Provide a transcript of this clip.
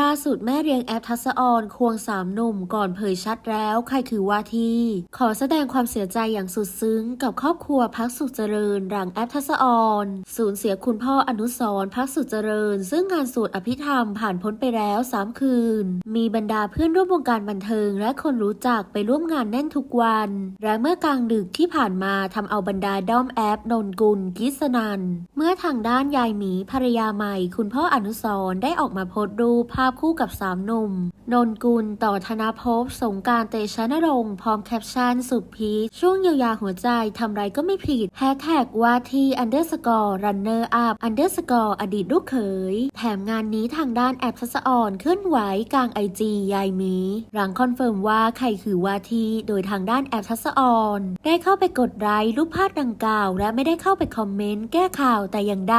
ล่าสุดแม่เรียงแอปทัศออนควงสามหนุ่มก่อนเผยชัดแล้วใครคือว่าที่ ขอแสดงความเสียใจอย่างสุดซึ้ง กับครอบครัวพักสุขเจริญหลังแอปทัศออนสูญเสียคุณพ่ออนุสรพักสุขเจริญ ซึ่งงานสวดอภิธรรมผ่านพ้นไปแล้วสามคืน มีบรรดาเพื่อนร่วมวงการบันเทิง และคนรู้จักไปร่วมงานแน่นทุกวัน และเมื่อกลางดึกที่ผ่านมาทำเอาบรรดาด้อมแอปนนกุลกิษนันเมื่อทางด้านยายหมีภรรยาใหม่ คุณพ่ออนุสรได้ออกมาโพสต์รูปภาาพคู่กับสามหนุ่ม นนกุล ต่อธนาภพ สงการเตชะนรงค์พร้อมแคปชั่นสุดพีคช่วงเยียวยาหัวใจทำไรก็ไม่ผิดแฮชแท็กว่าที่ underscore runner up underscore อดีตลูกเขย แถมงานนี้ทางด้านแอปทัศออนเคลื่อนไหวกลางไอจียายมี หลังคอนเฟิร์มว่าใครคือว่าที่ โดยทางด้านแอปทัศออน ได้เข้าไปกดไลค์รูปภาพดังกล่าว และไม่ได้เข้าไปคอมเมนต์แก้ข่าวแต่อย่างใด